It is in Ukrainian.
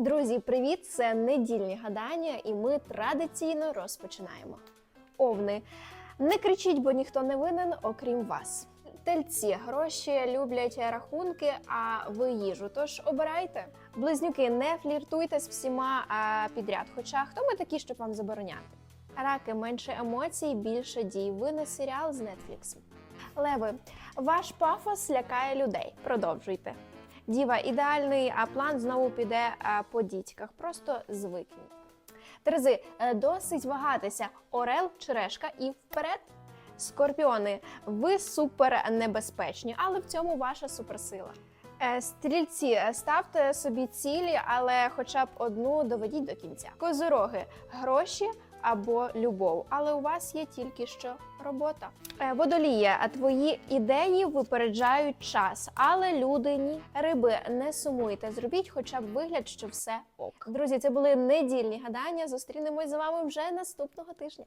Друзі, привіт! Це недільні гадання, і ми традиційно розпочинаємо. Овни. Не кричіть, бо ніхто не винен, окрім вас. Тельці гроші люблять рахунки, а ви їжу. Тож обирайте. Близнюки, не фліртуйте з всіма а, підряд. Хоча хто ми такі, щоб вам забороняти? Раки менше емоцій, більше дій. Ви на серіал з Netflix. Леви, ваш пафос лякає людей. Продовжуйте. Діва, ідеальний а план знову піде по дітьках. Просто звикніть. Терези, е, досить вагатися. Орел, черешка і вперед. Скорпіони, ви супер небезпечні, але в цьому ваша суперсила. Е, Стрільці, е, ставте собі цілі, але хоча б одну доведіть до кінця. Козороги, гроші або любов, але у вас є тільки що робота. Е, Водолія, а твої ідеї випереджають час, але люди ні. Риби, не сумуйте, зробіть хоча б вигляд, що все ок. Друзі, це були недільні гадання. Зустрінемось з вами вже наступного тижня.